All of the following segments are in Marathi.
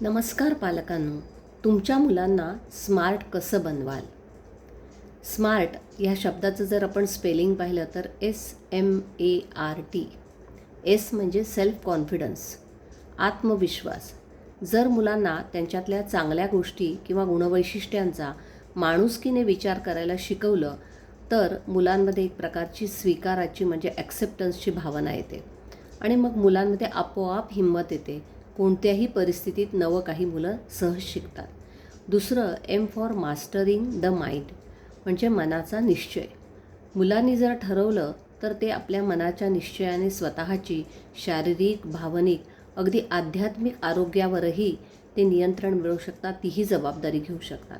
नमस्कार पालकांनो तुमच्या मुलांना स्मार्ट कसं बनवाल? स्मार्ट ह्या शब्दाचं जर आपण स्पेलिंग पाहिलं तर S M A R T. S म्हणजे सेल्फ कॉन्फिडन्स आत्मविश्वास. जर मुलांना त्यांच्यातल्या चांगल्या गोष्टी किंवा गुणवैशिष्ट्यांचा माणुसकीने विचार करायला शिकवलं तर मुलांमध्ये एक प्रकारची स्वीकाराची म्हणजे ॲक्सेप्टन्सची भावना येते. आणि मग मुलांमध्ये आपोआप हिंमत येते कोणत्याही परिस्थितीत नवं काही मुलं सहज शिकतात. दुसरं M for mastering the mind म्हणजे मनाचा निश्चय. मुलांनी जर ठरवलं तर ते आपल्या मनाच्या निश्चयाने स्वतःची शारीरिक भावनिक अगदी आध्यात्मिक आरोग्यावरही ते नियंत्रण मिळवू शकतात तीही जबाबदारी घेऊ शकतात.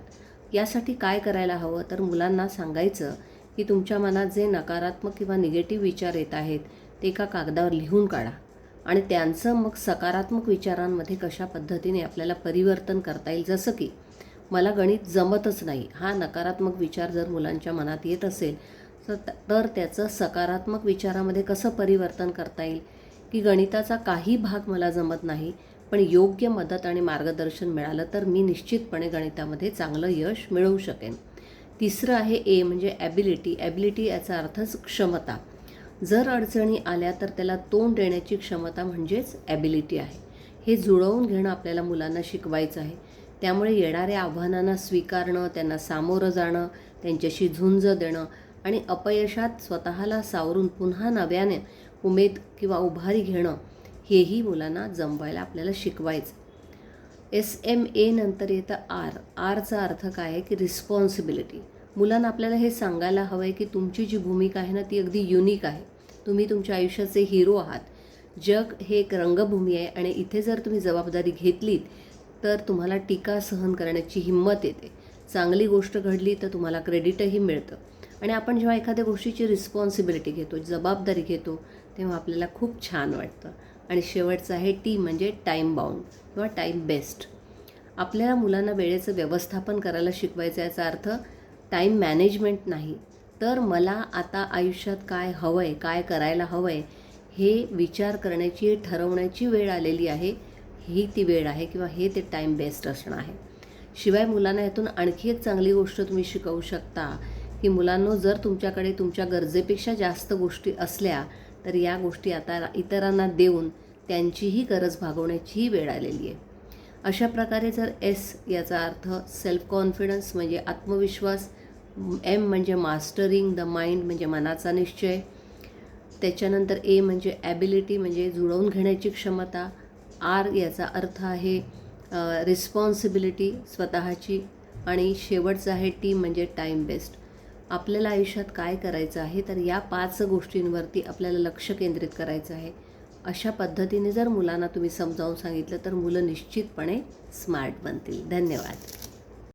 यासाठी काय करायला हवं? तर मुलांना सांगायचं की तुमच्या मनात जे नकारात्मक किंवा निगेटिव्ह विचार येत आहेत ते एका कागदावर लिहून काढा. आणि त्यांचं मग सकारात्मक विचारांमध्ये कशा पद्धतीने आपल्याला परिवर्तन करता येईल? जसं की मला गणित जमतच नाही हा नकारात्मक विचार जर मुलांच्या मनात येत असेल तर तर त्याचं सकारात्मक विचारामध्ये कसं परिवर्तन करता येईल? की गणिताचा काही भाग मला जमत नाही पण योग्य मदत आणि मार्गदर्शन मिळालं तर मी निश्चितपणे गणितामध्ये चांगलं यश मिळवू शकेन. तिसरं आहे ए म्हणजे ॲबिलिटी ॲबिलिटी याचा अर्थच क्षमता. जर अडचणी आल्या तर त्याला तोंड देण्याची क्षमता म्हणजेच ॲबिलिटी आहे. हे जुळवून घेणं आपल्याला मुलांना शिकवायचं आहे. त्यामुळे येणाऱ्या आव्हानांना स्वीकारणं त्यांना सामोरं जाणं त्यांच्याशी झुंज देणं आणि अपयशात स्वतःला सावरून पुन्हा नव्याने उमेद किंवा उभारी घेणं हेही मुलांना जमवायला आपल्याला शिकवायचं. एस एम ए नंतर येतं आर आरचा अर्थ काय आहे? की रिस्पॉन्सिबिलिटी मुलांना आपल्याला हे सांगायला हवं आहे की तुमची जी भूमिका आहे ना ती अगदी युनिक आहे. तुम्ही तुमच्या आयुष्याचे हिरो आहात. जग हे एक रंगभूमी आहे आणि इथे जर तुम्ही जबाबदारी घेतलीत तर तुम्हाला टीका सहन करण्याची हिंमत येते. चांगली गोष्ट घडली तर तुम्हाला क्रेडिटही मिळतं. आणि आपण जेव्हा एखाद्या गोष्टीची रिस्पॉन्सिबिलिटी घेतो जबाबदारी घेतो तेव्हा आपल्याला खूप छान वाटतं. आणि शेवटचं आहे टी म्हणजे टाईम बाउंड किंवा टाईम बेस्ट आपल्याला मुलांना वेळेचं व्यवस्थापन करायला शिकवायचं याचा अर्थ टाईम मॅनेजमेंट नाही तर मला आता आयुष्यात काय हवं आहे काय करायला हवं आहे हे विचार करण्याची ठरवण्याची वेळ आलेली आहे. ही ती वेळ आहे किंवा हे ते टाईम बेस्ट असणं आहे. शिवाय मुलांना यातून आणखी एक चांगली गोष्ट तुम्ही शिकवू शकता की मुलांनो जर तुमच्याकडे तुमच्या गरजेपेक्षा जास्त गोष्टी असल्या तर या गोष्टी आता इतरांना देऊन त्यांचीही गरज भागवण्याचीही वेळ आलेली आहे. अशा प्रकारे जर एस याचा अर्थ सेल्फ कॉन्फिडन्स म्हणजे आत्मविश्वास एम म्हणजे मास्टरिंग द माइंड म्हणजे मनाचा निश्चय त्याच्यानंतर ए म्हणजे ॲबिलिटी म्हणजे जुळवून घेण्याची क्षमता आर याचा अर्थ आहे रिस्पॉन्सिबिलिटी स्वतःची आणि शेवटचं आहे टी म्हणजे टाईम बेस्ट आपल्याला आयुष्यात काय करायचं आहे? तर या पाच गोष्टींवरती आपल्याला लक्ष केंद्रित करायचं आहे. अशा पद्धतीने जर मुलांना तुम्ही समजावून सांगितलं तर मुलं निश्चितपणे स्मार्ट बनतील. धन्यवाद.